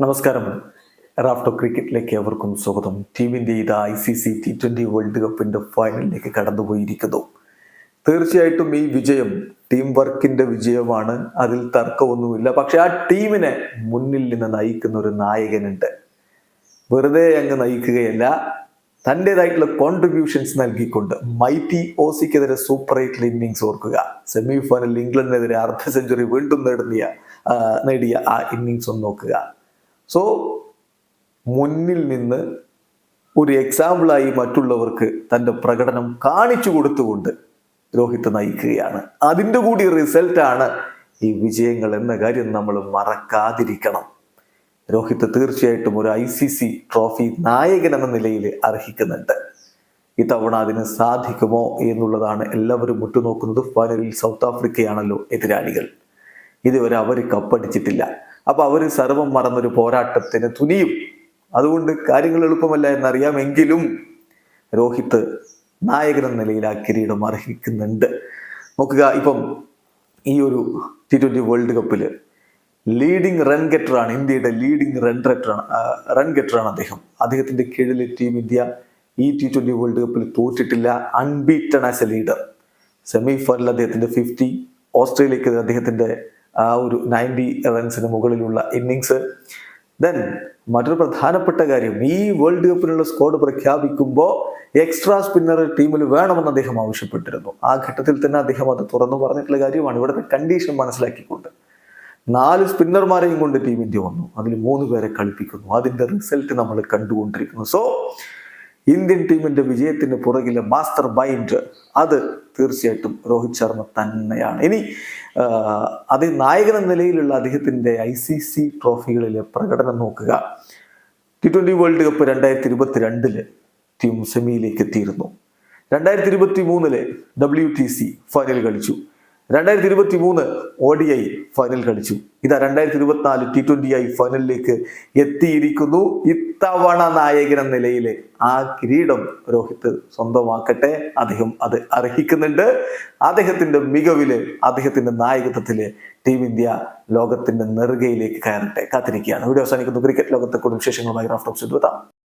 നമസ്കാരം. റാഫ്റ്റോ ക്രിക്കറ്റിലേക്ക് അവർക്കും സ്വാഗതം. ടീം ഇന്ത്യ ഇത് I C C T twenty world കപ്പിന്റെ ഫൈനലിലേക്ക് കടന്നുപോയിരിക്കുന്നു. തീർച്ചയായിട്ടും ഈ വിജയം ടീം വർക്കിന്റെ വിജയമാണ്. അതിൽ തർക്കമൊന്നുമില്ല. പക്ഷെ ആ ടീമിനെ മുന്നിൽ നിന്ന് നയിക്കുന്ന ഒരു നായകനുണ്ട്. വെറുതെ അങ്ങ് നയിക്കുകയല്ല. തന്റെതായിട്ടുള്ള കോൺട്രിബ്യൂഷൻസ് നൽകിക്കൊണ്ട് മൈറ്റി ഓസിക്കെതിരെ സൂപ്പർ എയ്റ്റിൽ ഇന്നിങ്സ് ഓർക്കുക. സെമി ഫൈനലിൽ ഇംഗ്ലണ്ടിനെതിരെ അർദ്ധ സെഞ്ചുറി വീണ്ടും നേടുന്നിയ നേടിയ ആ ഇന്നിങ്സ് ഒന്ന് നോക്കുക. സോ മുന്നിൽ നിന്ന് ഒരു എക്സാമ്പിളായി മറ്റുള്ളവർക്ക് തന്റെ പ്രകടനം കാണിച്ചു കൊടുത്തുകൊണ്ട് രോഹിത് നയിക്കുകയാണ്. അതിന്റെ കൂടി റിസൾട്ടാണ് ഈ വിജയങ്ങൾ എന്ന കാര്യം നമ്മൾ മറക്കാതിരിക്കണം. രോഹിത് തീർച്ചയായിട്ടും ഒരു ഐ സി സി ട്രോഫി നായകൻ എന്ന നിലയിൽ അർഹിക്കുന്നുണ്ട്. ഇത്തവണ അതിന് സാധിക്കുമോ എന്നുള്ളതാണ് എല്ലാവരും മുട്ടുനോക്കുന്നത് ഫൈനലിൽ സൗത്ത് ആഫ്രിക്കയാണല്ലോ എതിരാളികൾ. ഇതുവരെ അവർ കപ്പടിച്ചിട്ടില്ല. അപ്പൊ അവർ സർവം മറന്നൊരു പോരാട്ടത്തിന് തുനിയും. അതുകൊണ്ട് കാര്യങ്ങൾ എളുപ്പമല്ല എന്നറിയാമെങ്കിലും രോഹിത് നായകൻ എന്ന നിലയിൽ ആ കിരീടം അർഹിക്കുന്നുണ്ട്. നോക്കുക ഇപ്പം ഈ ഒരു ടി ട്വന്റി വേൾഡ് കപ്പിൽ ലീഡിംഗ് റൺ ഗെറ്ററാണ് ഇന്ത്യയുടെ ലീഡിംഗ് റൺ റെറ്ററാണ് റൺ ഗെറ്ററാണ് അദ്ദേഹം. അദ്ദേഹത്തിന്റെ കീഴിൽ ടീം ഇന്ത്യ ഈ ടി ട്വന്റി വേൾഡ് കപ്പിൽ തോറ്റിട്ടില്ല unbeaten as a leader semi ഫൈനലിൽ അദ്ദേഹത്തിന്റെ ഫിഫ്റ്റി ഓസ്ട്രേലിയക്ക് അദ്ദേഹത്തിന്റെ ആ ഒരു നയന്റി റൺസിന് മുകളിലുള്ള ഇന്നിങ്സ് ദെൻ മറ്റൊരു പ്രധാനപ്പെട്ട കാര്യം ഈ വേൾഡ് കപ്പിനുള്ള സ്കോഡ് പ്രഖ്യാപിക്കുമ്പോൾ എക്സ്ട്രാ സ്പിന്നർ ടീമിൽ വേണമെന്ന് അദ്ദേഹം ആവശ്യപ്പെട്ടിരുന്നു. ആ ഘട്ടത്തിൽ തന്നെ അദ്ദേഹം അത് തുറന്നു പറഞ്ഞിട്ടുള്ള കാര്യമാണ്. ഇവിടുത്തെ കണ്ടീഷൻ മനസ്സിലാക്കിക്കൊണ്ട്. നാല് സ്പിന്നർമാരെയും കൊണ്ട് ടീം ഇന്ത്യ വന്നു. അതിൽ മൂന്ന് പേരെ കളിപ്പിക്കുന്നു. അതിന്റെ റിസൾട്ട് നമ്മൾ കണ്ടുകൊണ്ടിരിക്കുന്നു. സോ ഇന്ത്യൻ ടീമിന്റെ വിജയത്തിന് പുറകിലെ മാസ്റ്റർ മൈൻഡ് അത് തീർച്ചയായിട്ടും രോഹിത് ശർമ്മ തന്നെയാണ്. ഇനി ആഹ്, അത് നായകൻ എന്ന നിലയിലുള്ള അദ്ദേഹത്തിന്റെ ഐ സി സി ട്രോഫികളിലെ പ്രകടനം നോക്കുക. ടി ട്വന്റി വേൾഡ് കപ്പ് രണ്ടായിരത്തി ഇരുപത്തി രണ്ടിൽ ടീം സെമിയിലേക്ക് എത്തിയിരുന്നു. രണ്ടായിരത്തി ഇരുപത്തി മൂന്നിൽ ഡബ്ല്യു ടി സി ഫൈനൽ കളിച്ചു. രണ്ടായിരത്തി ഇരുപത്തി മൂന്ന് ഒ ഡി ഐ ഫൈനൽ കളിച്ചു. ഇതാ രണ്ടായിരത്തി ഇരുപത്തിനാല് ടി ട്വന്റി ഐ ഫൈനലിലേക്ക് എത്തിയിരിക്കുന്നു. ഇത്തവണ നായകൻ എന്ന നിലയിൽ ആ കിരീടം രോഹിത് സ്വന്തമാക്കട്ടെ. അദ്ദേഹം അത് അർഹിക്കുന്നുണ്ട്. അദ്ദേഹത്തിന്റെ മികവിൽ അദ്ദേഹത്തിന്റെ നായകത്വത്തിൽ ടീം ഇന്ത്യ ലോകത്തിന്റെ നെറുകയിലേക്ക് കയറട്ടെ. കാത്തിരിക്കുകയാണ്. വീഡിയോ അവസാനിക്കുന്നു. ക്രിക്കറ്റ് ലോകത്തെ കൂടുതൽ വിശേഷങ്ങളുമായി റാഫ്റ്റോക്സ് എത്താം